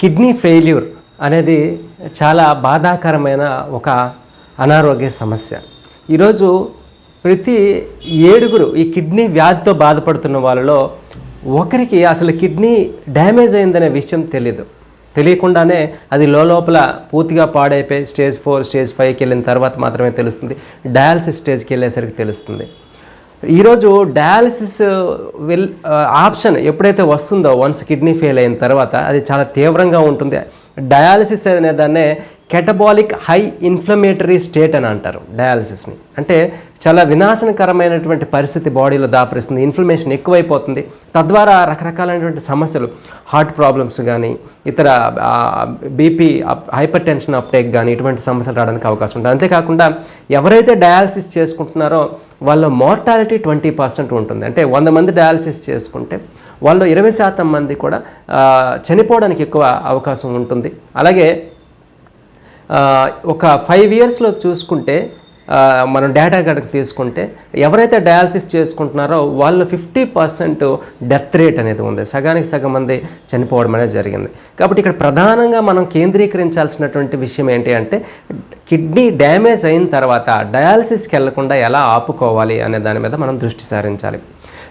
Kidney failure అనేది చాలా బాధాకరమైన ఒక అనారోగ్య సమస్య. ఈరోజు ప్రతి ఏడుగురు ఈ కిడ్నీ వ్యాధితో బాధపడుతున్న వాళ్ళలో ఒకరికి అసలు కిడ్నీ డ్యామేజ్ అయిందనే విషయం తెలియదు తెలియకుండానే అది లోపల పూర్తిగా పాడైపోయి స్టేజ్ ఫోర్ స్టేజ్ ఫైవ్కి వెళ్ళిన తర్వాత మాత్రమే తెలుస్తుంది. డయాలసిస్ స్టేజ్కి వెళ్ళేసరికి తెలుస్తుంది. ఈరోజు డయాలసిస్ వెల్ ఆప్షన్ ఎప్పుడైతే వస్తుందో వన్స్ కిడ్నీ ఫెయిల్ అయిన తర్వాత అది చాలా తీవ్రంగా ఉంటుంది. డయాలసిస్ అనే దాన్నే కెటబాలిక్ హై ఇన్ఫ్లమేటరీ స్టేట్ అని అంటారు డయాలసిస్ని. అంటే చాలా వినాశనకరమైనటువంటి పరిస్థితి బాడీలో దాపరిస్తుంది ఇన్ఫ్లమేషన్ ఎక్కువైపోతుంది. తద్వారా రకరకాలైనటువంటి సమస్యలు హార్ట్ ప్రాబ్లమ్స్ కానీ ఇతర బీపీ హైపర్ టెన్షన్ అప్టేక్ కానీ ఇటువంటి సమస్యలు రావడానికి అవకాశం ఉంటుంది. అంతేకాకుండా ఎవరైతే డయాలసిస్ చేసుకుంటున్నారో వాళ్ళ మార్టాలిటీ ట్వంటీ పర్సెంట్ ఉంటుంది. అంటే వంద మంది డయాలసిస్ చేసుకుంటే వాళ్ళు ఇరవై శాతం మంది కూడా చనిపోవడానికి ఎక్కువ అవకాశం ఉంటుంది. అలాగే ఒక ఫైవ్ ఇయర్స్లో చూసుకుంటే మనం డేటా కనుక తీసుకుంటే ఎవరైతే డయాలసిస్ చేసుకుంటున్నారో వాళ్ళు ఫిఫ్టీ పర్సెంట్ డెత్ రేట్ అనేది ఉంది. సగానికి సగం మంది చనిపోవడం అనేది జరిగింది. కాబట్టి ఇక్కడ ప్రధానంగా మనం కేంద్రీకరించాల్సినటువంటి విషయం ఏంటి అంటే కిడ్నీ డ్యామేజ్ అయిన తర్వాత డయాలసిస్కి వెళ్ళకుండా ఎలా ఆపుకోవాలి అనే దాని మీద మనం దృష్టి సారించాలి.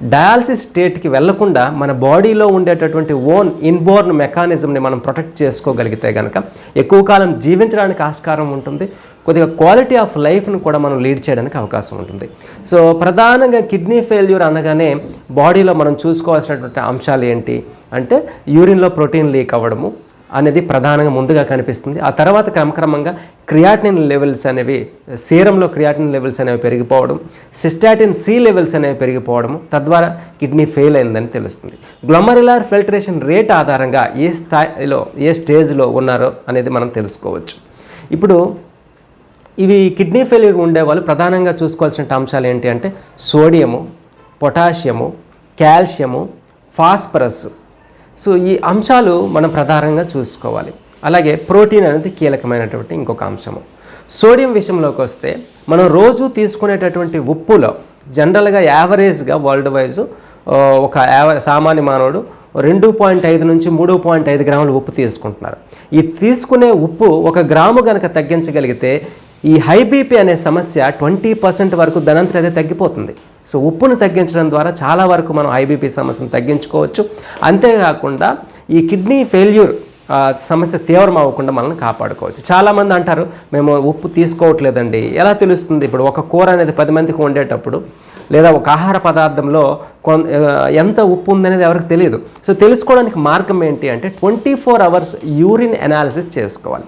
డయాలసిస్ స్టేట్కి వెళ్ళకుండా మన బాడీలో ఉండేటటువంటి ఓన్ ఇన్బోర్న్ మెకానిజంని మనం ప్రొటెక్ట్ చేసుకోగలిగితే కనుక ఎక్కువ కాలం జీవించడానికి ఆస్కారం ఉంటుంది. కొద్దిగా క్వాలిటీ ఆఫ్ లైఫ్ను కూడా మనం లీడ్ చేయడానికి అవకాశం ఉంటుంది. సో ప్రధానంగా కిడ్నీ ఫెయిల్యూర్ అనగానే బాడీలో మనం చూసుకోవాల్సినటువంటి అంశాలు ఏంటి? అంటే యూరిన్లో ప్రోటీన్ లీక్ అవ్వడము అనేది ప్రధానంగా ముందుగా కనిపిస్తుంది. ఆ తర్వాత క్రమక్రమంగా క్రియాటిన్ లెవెల్స్ అనేవి సీరంలో క్రియాటిన్ లెవెల్స్ అనేవి పెరిగిపోవడం సిస్టాటిన్ సి లెవెల్స్ అనేవి పెరిగిపోవడం తద్వారా కిడ్నీ ఫెయిల్ అయిందని తెలుస్తుంది. గ్లమరిలార్ ఫిల్టరేషన్ రేట్ ఆధారంగా ఏ స్థాయిలో ఏ స్టేజ్లో ఉన్నారో అనేది మనం తెలుసుకోవచ్చు. ఇప్పుడు ఇవి కిడ్నీ ఫెయిల్యూర్ ఉండే వాళ్ళు ప్రధానంగా చూసుకోవాల్సిన అంశాలు ఏంటి అంటే sodium potassium calcium phosphorus so ఈ అంశాలు మనం ప్రధానంగా చూసుకోవాలి. అలాగే ప్రోటీన్ అనేది కీలకమైనటువంటి ఇంకొక అంశము. సోడియం విషయంలోకి వస్తే మనం రోజు తీసుకునేటటువంటి ఉప్పులో జనరల్గా యావరేజ్గా వరల్డ్ వైజ్ ఒక యావ సామాన్య మానవుడు రెండు పాయింట్ ఐదు నుంచి మూడు పాయింట్ ఐదు గ్రాములు ఉప్పు తీసుకుంటున్నారు. ఈ తీసుకునే ఉప్పు ఒక గ్రాము కనుక తగ్గించగలిగితే ఈ హై బీపీ అనే సమస్య ట్వంటీ పర్సెంట్ వరకు ధనంతటి అయితే తగ్గిపోతుంది. సో ఉప్పును తగ్గించడం ద్వారా చాలా వరకు మనం ఐబీపీ సమస్యను తగ్గించుకోవచ్చు. అంతేకాకుండా ఈ కిడ్నీ ఫెయిల్యూర్ సమస్య తీవ్రం అవ్వకుండా మనల్ని కాపాడుకోవచ్చు. చాలామంది అంటారు మేము ఉప్పు తీసుకోవట్లేదండి. ఎలా తెలుస్తుంది? ఇప్పుడు ఒక కూర అనేది పది మందికి వండేటప్పుడు లేదా ఒక ఆహార పదార్థంలో కొన్ ఎంత ఉప్పు ఉందనేది ఎవరికి తెలియదు. సో తెలుసుకోవడానికి మార్గం ఏంటి అంటే twenty four hours urine analysis చేసుకోవాలి.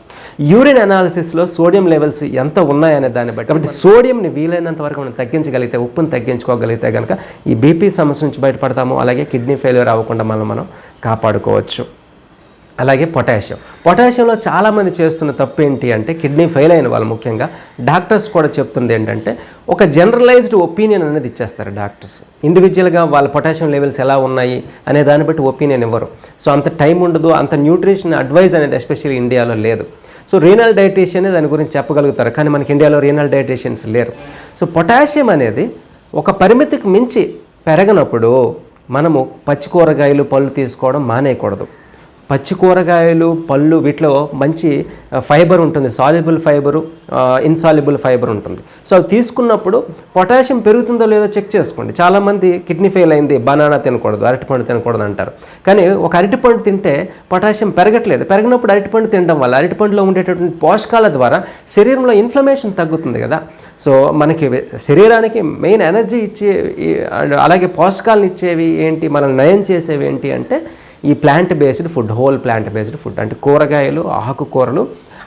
యూరిన్ అనాలిసిస్లో సోడియం లెవెల్స్ ఎంత ఉన్నాయనే దాన్ని బట్టి కాబట్టి సోడియంని వీలైనంత వరకు మనం తగ్గించగలిగితే ఉప్పుని తగ్గించుకోగలిగితే కనుక ఈ బీపీ సమస్య నుంచి బయటపడతాము. అలాగే కిడ్నీ ఫెయిల్యూర్ అవ్వకుండా మనం మనం కాపాడుకోవచ్చు. అలాగే పొటాషియం. పొటాషియంలో చాలామంది చేస్తున్న తప్పు ఏంటి అంటే కిడ్నీ ఫెయిల్ అయిన వాళ్ళు ముఖ్యంగా డాక్టర్స్ కూడా చెప్తుంది ఏంటంటే ఒక జనరలైజ్డ్ ఒపీనియన్ అనేది ఇచ్చేస్తారు డాక్టర్స్. ఇండివిజువల్గా వాళ్ళ పొటాషియం లెవెల్స్ ఎలా ఉన్నాయి అనే దాన్ని బట్టి ఒపీనియన్ ఇవ్వరు. సో అంత టైం ఉండదు అంత న్యూట్రిషన్ అడ్వైజ్ అనేది ఎస్పెషల్లీ ఇండియాలో లేదు. సో రీనల్ డైటేషియన్ దాని గురించి చెప్పగలుగుతారు కానీ మనకి ఇండియాలో రీనల్ డైటేషియన్స్ లేరు. సో పొటాషియం అనేది ఒక పరిమితికి మించి పెరగనప్పుడు మనము పచ్చి కూరగాయలు పళ్ళు తీసుకోవడం మానేయకూడదు. పచ్చి కూరగాయలు పళ్ళు వీటిలో మంచి ఫైబర్ ఉంటుంది. సాల్యుబుల్ ఫైబరు ఇన్సాల్యుబుల్ ఫైబర్ ఉంటుంది. సో అవి తీసుకున్నప్పుడు పొటాషియం పెరుగుతుందో లేదో చెక్ చేసుకోండి. చాలామంది కిడ్నీ ఫెయిల్ అయింది బనానా తినకూడదు అరటిపండు తినకూడదు అంటారు. కానీ ఒక అరటిపండు తింటే పొటాషియం పెరగట్లేదు. పెరిగినప్పుడు అరటిపండు తినడం వల్ల అరటిపండులో ఉండేటటువంటి పోషకాల ద్వారా శరీరంలో ఇన్ఫ్లమేషన్ తగ్గుతుంది కదా. సో మనకి శరీరానికి మెయిన్ ఎనర్జీ ఇచ్చే అలాగే పోషకాలను ఇచ్చేవి ఏంటి మనం నయం చేసేవి ఏంటి అంటే ఈ plant based food whole plant based food అంటే కూరగాయలు ఆకుకూరలు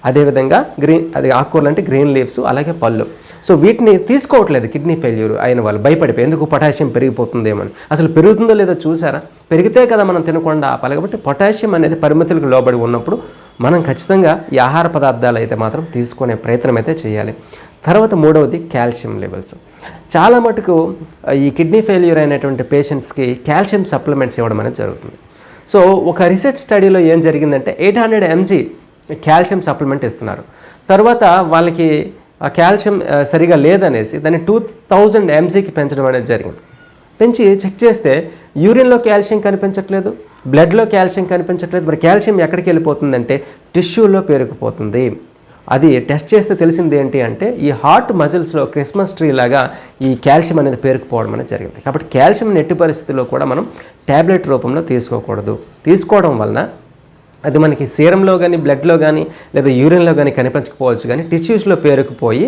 అదేవిధంగా గ్రీన్ అది ఆకుకూరలు అంటే గ్రీన్ లీవ్స్ అలాగే పళ్ళు. సో వీటిని తీసుకోవట్లేదు కిడ్నీ ఫెయిల్యూర్ అయిన వాళ్ళు. భయపడిపోయి ఎందుకు పొటాషియం పెరిగిపోతుందేమని. అసలు పెరుగుతుందో లేదో చూసారా? పెరిగితే కదా మనం తినకుండా ఆపాలి. కాబట్టి పొటాషియం అనేది పరిమితులకు లోబడి ఉన్నప్పుడు మనం ఖచ్చితంగా ఈ ఆహార పదార్థాలు అయితే మాత్రం తీసుకునే ప్రయత్నం అయితే చేయాలి. తర్వాత మూడవది కాల్షియం లెవెల్స్ చాలా మటుకు ఈ కిడ్నీ ఫెయిల్యూర్ అయినటువంటి పేషెంట్స్కి కాల్షియం సప్లిమెంట్స్ ఇవ్వడం అనేది జరుగుతుంది. సో ఒక రీసెర్చ్ స్టడీలో ఏం జరిగిందంటే eight hundred mg calcium supplement ఇస్తున్నారు. తర్వాత వాళ్ళకి ఆ కాల్షియం సరిగా లేదనేసి దాన్ని టూ థౌజండ్ ఎంజీకి పెంచడం అనేది జరిగింది. పెంచి చెక్ చేస్తే యూరిన్లో కాల్షియం కనిపించట్లేదు బ్లడ్లో కాల్షియం కనిపించట్లేదు మరి కాల్షియం ఎక్కడికి వెళ్ళిపోతుందంటే టిష్యూలో పేరుకుపోతుంది. అది టెస్ట్ చేస్తే తెలిసింది ఏంటి అంటే ఈ హార్ట్ మజిల్స్లో క్రిస్మస్ ట్రీ లాగా ఈ కాల్షియం అనేది పేరుకుపోవడం అనేది జరిగింది. కాబట్టి కాల్షియం ఎట్టి పరిస్థితుల్లో కూడా మనం ట్యాబ్లెట్ రూపంలో తీసుకోకూడదు. తీసుకోవడం వలన అది మనకి సీరంలో కానీ బ్లడ్లో కానీ లేదా యూరిన్లో కానీ కనిపించకపోవచ్చు కానీ టిష్యూస్లో పేరుకుపోయి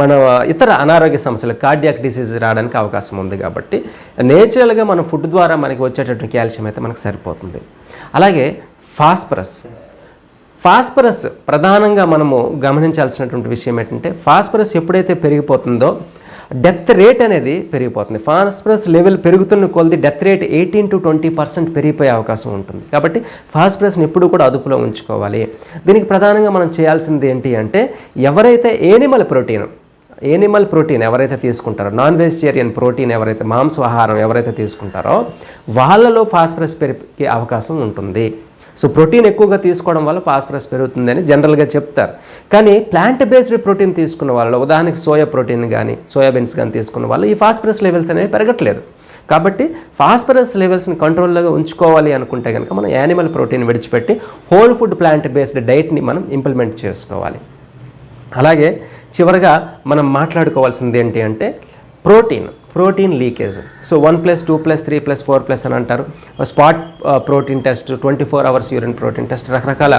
మన ఇతర అనారోగ్య సమస్యలు కార్డియాక్ డిసీజ్ రావడానికి అవకాశం ఉంది కాబట్టి నేచురల్గా మన ఫుడ్ ద్వారా మనకి వచ్చేటటువంటి కాల్షియం అయితే మనకు సరిపోతుంది. అలాగే ఫాస్ఫరస్ ఫాస్ఫరస్ ప్రధానంగా మనము గమనించాల్సినటువంటి విషయం ఏంటంటే ఫాస్ఫరస్ ఎప్పుడైతే పెరిగిపోతుందో డెత్ రేట్ అనేది పెరిగిపోతుంది. ఫాస్ఫరస్ లెవెల్ పెరుగుతున్న కొలది death rate eighteen to twenty percent పెరిగిపోయే అవకాశం ఉంటుంది. కాబట్టి ఫాస్ఫరస్ని ఎప్పుడు కూడా అదుపులో ఉంచుకోవాలి. దీనికి ప్రధానంగా మనం చేయాల్సింది ఏంటి అంటే ఎవరైతే ఏనిమల్ ప్రోటీన్ ఏనిమల్ ప్రోటీన్ ఎవరైతే తీసుకుంటారో నాన్ వెజిటేరియన్ ప్రోటీన్ ఎవరైతే మాంసాహారం ఎవరైతే తీసుకుంటారో వాళ్ళలో ఫాస్ఫరస్ పెరిగే అవకాశం ఉంటుంది. సో ప్రోటీన్ ఎక్కువగా తీసుకోవడం వల్ల ఫాస్ఫరస్ పెరుగుతుందని జనరల్గా చెప్తారు. కానీ ప్లాంట్ బేస్డ్ ప్రోటీన్ తీసుకున్న వాళ్ళు ఉదాహరణకి సోయా ప్రోటీన్ కానీ సోయాబీన్స్ కానీ తీసుకున్న వాళ్ళు ఈ ఫాస్ఫరస్ లెవెల్స్ అనేవి పెరగట్లేదు. కాబట్టి ఫాస్ఫరస్ లెవెల్స్ని కంట్రోల్లో ఉంచుకోవాలి అనుకుంటే కనుక మనం యానిమల్ ప్రోటీన్ విడిచిపెట్టి హోల్ ఫుడ్ ప్లాంట్ బేస్డ్ డైట్ని మనం ఇంప్లిమెంట్ చేసుకోవాలి. అలాగే చివరగా మనం మాట్లాడుకోవాల్సింది ఏంటి అంటే protein. Protein leakage. So one plus two plus three plus four plus అని అంటారు. Spot protein test twenty four hours urine protein test రకరకాల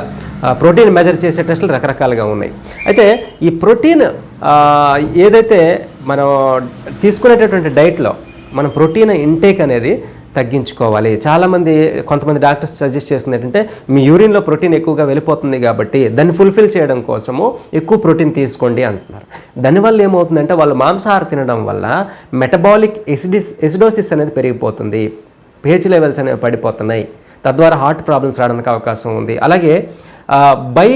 ప్రోటీన్ మెజర్ చేసే టెస్టులు రకరకాలుగా ఉన్నాయి. అయితే ఈ ప్రోటీన్ ఏదైతే మనం తీసుకునేటటువంటి డైట్లో మన ప్రోటీన్ ఇంటేక్ అనేది తగ్గించుకోవాలి. చాలామంది కొంతమంది డాక్టర్స్ సజెస్ట్ చేస్తుంది ఏంటంటే మీ యూరిన్లో ప్రోటీన్ ఎక్కువగా వెళ్ళిపోతుంది కాబట్టి దాన్ని ఫుల్ఫిల్ చేయడం కోసము ఎక్కువ ప్రోటీన్ తీసుకోండి అంటున్నారు. దానివల్ల ఏమవుతుందంటే వాళ్ళు మాంసాహారం తినడం వల్ల మెటబాలిక్ ఎసిడిస్ ఎసిడోసిస్ అనేది పెరిగిపోతుంది. పేచ్ లెవెల్స్ అనేవి పడిపోతున్నాయి. తద్వారా హార్ట్ ప్రాబ్లమ్స్ రావడానికి అవకాశం ఉంది. అలాగే by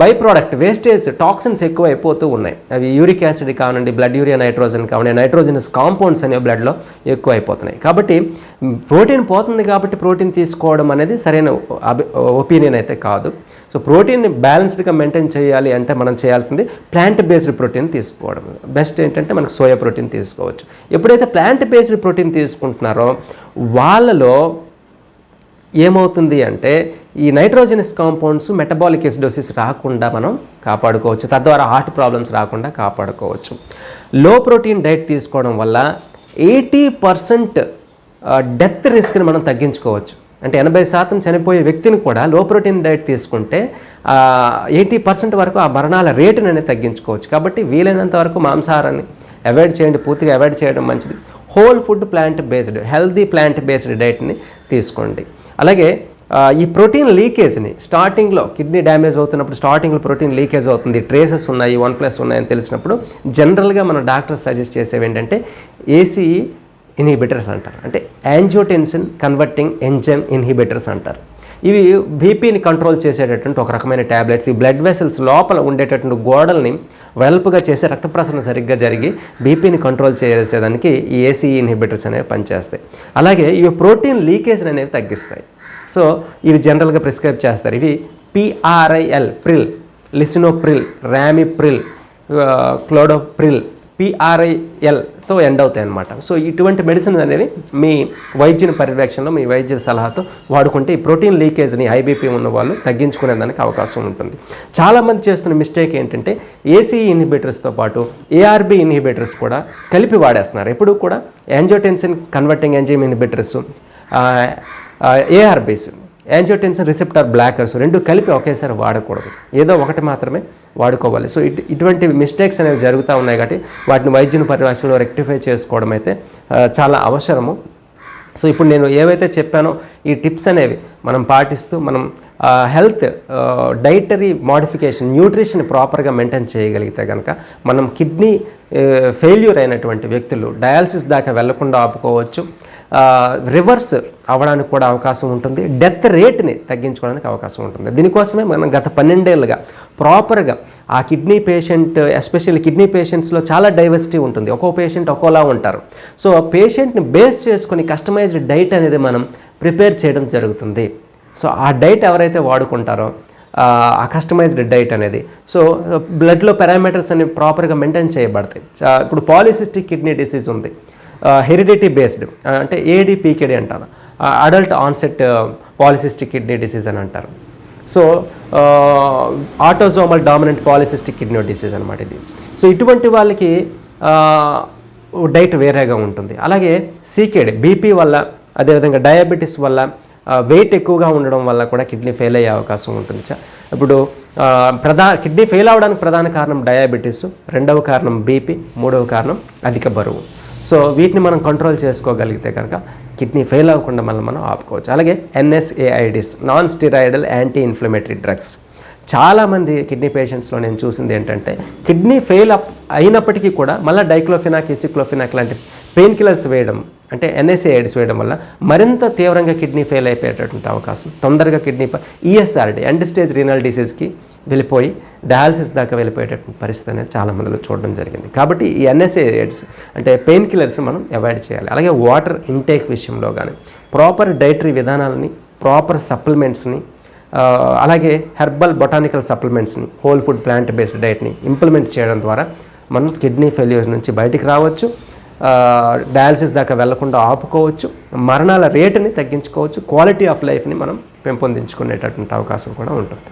by product wastage toxins ఎక్కువ అయిపోతూ ఉన్నాయి. అవి యూరిక్ యాసిడ్ కానివ్వండి బ్లడ్ యూరియా నైట్రోజన్ కావండి నైట్రోజనస్ కాంపౌండ్స్ అనేవి బ్లడ్లో ఎక్కువ అయిపోతున్నాయి కాబట్టి ప్రోటీన్ పోతుంది కాబట్టి ప్రోటీన్ తీసుకోవడం అనేది సరైన ఒపీనియన్ అయితే కాదు. సో ప్రోటీన్ బ్యాలెన్స్డ్గా మెయింటైన్ చేయాలి అంటే మనం చేయాల్సింది ప్లాంట్ బేస్డ్ ప్రోటీన్ తీసుకోవడం. బెస్ట్ ఏంటంటే మనకు సోయా ప్రోటీన్ తీసుకోవచ్చు. ఎప్పుడైతే ప్లాంట్ బేస్డ్ ప్రోటీన్ తీసుకుంటున్నారో వాళ్ళలో ఏమవుతుంది అంటే ఈ నైట్రోజనస్ కాంపౌండ్స్ మెటబాలిక్ ఎసిడోసిస్ రాకుండా మనం కాపాడుకోవచ్చు. తద్వారా హార్ట్ ప్రాబ్లమ్స్ రాకుండా కాపాడుకోవచ్చు. లో ప్రోటీన్ డైట్ తీసుకోవడం వల్ల ఎయిటీ పర్సెంట్ డెత్ రిస్క్ని మనం తగ్గించుకోవచ్చు. అంటే ఎనభై శాతం చనిపోయే వ్యక్తిని కూడా లో ప్రోటీన్ డైట్ తీసుకుంటే ఎయిటీ పర్సెంట్ వరకు ఆ మరణాల రేటుని అనేది తగ్గించుకోవచ్చు. కాబట్టి వీలైనంత వరకు మాంసాహారాన్ని అవాయిడ్ చేయండి పూర్తిగా అవాయిడ్ చేయడం మంచిది. Whole food plant based healthy plant based డైట్ని తీసుకోండి. అలాగే ఈ ప్రోటీన్ లీకేజ్ని స్టార్టింగ్లో కిడ్నీ డ్యామేజ్ అవుతున్నప్పుడు స్టార్టింగ్లో ప్రోటీన్ లీకేజ్ అవుతుంది ట్రేసెస్ ఉన్నాయి వన్ ప్లస్ ఉన్నాయని తెలిసినప్పుడు జనరల్గా మన డాక్టర్స్ సజెస్ట్ చేసేవి ఏంటంటే ఏసీ ఇన్హిబిటర్స్ అంటారు. అంటే యాంజియోటెన్సిన్ కన్వర్టింగ్ ఎంజైమ్ ఇన్హిబిటర్స్ అంటారు. ఇవి బీపీని కంట్రోల్ చేసేటటువంటి ఒక రకమైన ట్యాబ్లెట్స్ ఈ బ్లడ్ వెసల్స్ లోపల ఉండేటటువంటి గోడల్ని వెల్ప్గా చేసే రక్త ప్రసరణ సరిగ్గా జరిగి బీపీని కంట్రోల్ చేసేదానికి ఈ ఏసీ ఇన్హిబిటర్స్ అనేవి పనిచేస్తాయి. అలాగే ఇవి ప్రోటీన్ లీకేజ్ అనేవి తగ్గిస్తాయి. సో ఇవి జనరల్గా ప్రిస్క్రైబ్ చేస్తారు. ఇవి PRIL pril lisinopril ramipril clodopril పిఆర్ఐఎల్తో end అవుతాయి అనమాట సో ఇటువంటి మెడిసిన్ అనేవి మీ వైద్యుని పర్యవేక్షణలో మీ వైద్య సలహాతో వాడుకుంటే ఈ ప్రోటీన్ లీకేజ్ని ఐబీపీ ఉన్న వాళ్ళు తగ్గించుకునేదానికి అవకాశం ఉంటుంది. చాలామంది చేస్తున్న మిస్టేక్ ఏంటంటే ఏసీ ఇన్హిబిటర్స్తో పాటు ఏఆర్బి ఇన్హిబిటర్స్ కూడా కలిపి వాడేస్తున్నారు. ఎప్పుడు కూడా angiotensin converting enzyme inhibitors ARBs angiotensin receptor blockers రెండు కలిపి ఒకేసారి వాడకూడదు. ఏదో ఒకటి మాత్రమే వాడుకోవాలి. సో ఇటు ఇటువంటి మిస్టేక్స్ అనేవి జరుగుతూ ఉన్నాయి కాబట్టి వాటిని వైద్యుని పరిరక్షణలో రెక్టిఫై చేసుకోవడం అయితే చాలా అవసరము. సో ఇప్పుడు నేను ఏవైతే చెప్పానో ఈ టిప్స్ అనేవి మనం పాటిస్తూ మనం హెల్త్ డైటరీ మాడిఫికేషన్ న్యూట్రిషన్ ప్రాపర్గా మెయింటైన్ చేయగలిగితే కనుక మనం కిడ్నీ ఫెయిల్యూర్ అయినటువంటి వ్యక్తులు డయాలసిస్ దాకా వెళ్ళకుండా ఆపుకోవచ్చు. రివర్స్ అవ్వడానికి కూడా అవకాశం ఉంటుంది. డెత్ రేట్ని తగ్గించుకోవడానికి అవకాశం ఉంటుంది. దీనికోసమే మనం గత పన్నెండేళ్ళుగా ప్రాపర్గా ఆ కిడ్నీ పేషెంట్ ఎస్పెషల్లీ కిడ్నీ పేషెంట్స్లో చాలా డైవర్సిటీ ఉంటుంది. ఒక్కో పేషెంట్ ఒక్కోలా ఉంటారు. సో పేషెంట్ని బేస్ చేసుకొని కస్టమైజ్డ్ డైట్ అనేది మనం ప్రిపేర్ చేయడం జరుగుతుంది. సో ఆ డైట్ ఎవరైతే వాడుకుంటారో ఆ కస్టమైజ్డ్ డైట్ అనేది. సో బ్లడ్లో పారామీటర్స్ అనేవి ప్రాపర్గా మెయింటైన్ చేయబడతాయి. ఇప్పుడు పాలిసిస్టిక్ కిడ్నీ డిసీజ్ ఉంది. హెరిడిటీ బేస్డ్ అంటే ఏడిపికేడి అంటారు. Adult onset polycystic kidney disease అని అంటారు. So autosomal dominant polycystic kidney disease అనమాట ఇది. సో ఇటువంటి వాళ్ళకి డైట్ వేరేగా ఉంటుంది. అలాగే సీకేడ్ బీపీ వల్ల అదేవిధంగా డయాబెటీస్ వల్ల వెయిట్ ఎక్కువగా ఉండడం వల్ల కూడా కిడ్నీ ఫెయిల్ అయ్యే అవకాశం ఉంటుంది. చ- ఇప్పుడు ప్రధా కిడ్నీ ఫెయిల్ అవడానికి ప్రధాన కారణం డయాబెటీస్ రెండవ కారణం బీపీ మూడవ కారణం అధిక బరువు. సో వీటిని మనం కంట్రోల్ చేసుకోగలిగితే కనుక కిడ్నీ ఫెయిల్ అవ్వకుండా మళ్ళీ మనం ఆపుకోవచ్చు. అలాగే NSAIDs non steroidal anti inflammatory drugs చాలామంది కిడ్నీ పేషెంట్స్లో నేను చూసింది ఏంటంటే కిడ్నీ ఫెయిల్ అప్ అయినప్పటికీ కూడా మళ్ళీ డైక్లోఫినాక్ ఇసిక్లోఫినాక్ లాంటి పెయిన్ కిల్లర్స్ వేయడం అంటే ఎన్ఎస్ఏఐడ్స్ వేయడం వల్ల మరింత తీవ్రంగా కిడ్నీ ఫెయిల్ అయిపోయేటటువంటి అవకాశం. తొందరగా kidney ESRD end stage renal డిసీజ్కి వెళ్ళిపోయి డయాలసిస్ దాకా వెళ్ళిపోయేటటువంటి పరిస్థితి అనేది చాలా మందిలో చూడడం జరిగింది. కాబట్టి ఈ ఎన్ఎస్ఏఐడ్స్ అంటే పెయిన్ కిల్లర్స్ మనం అవాయిడ్ చేయాలి. అలాగే వాటర్ ఇంటేక్ విషయంలో కానీ ప్రాపర్ డైటరీ విధానాలని ప్రాపర్ సప్లిమెంట్స్ని అలాగే హెర్బల్ బొటానికల్ సప్లిమెంట్స్ని హోల్ ఫుడ్ ప్లాంట్ బేస్డ్ డైట్ని ఇంప్లిమెంట్ చేయడం ద్వారా మనం కిడ్నీ ఫెయిల్యూర్స్ నుంచి బయటికి రావచ్చు. డయాలసిస్ దాకా వెళ్ళకుండా ఆపుకోవచ్చు. మరణాల రేటుని తగ్గించుకోవచ్చు. క్వాలిటీ ఆఫ్ లైఫ్ని మనం పెంపొందించుకునేటటువంటి అవకాశం కూడా ఉంటుంది.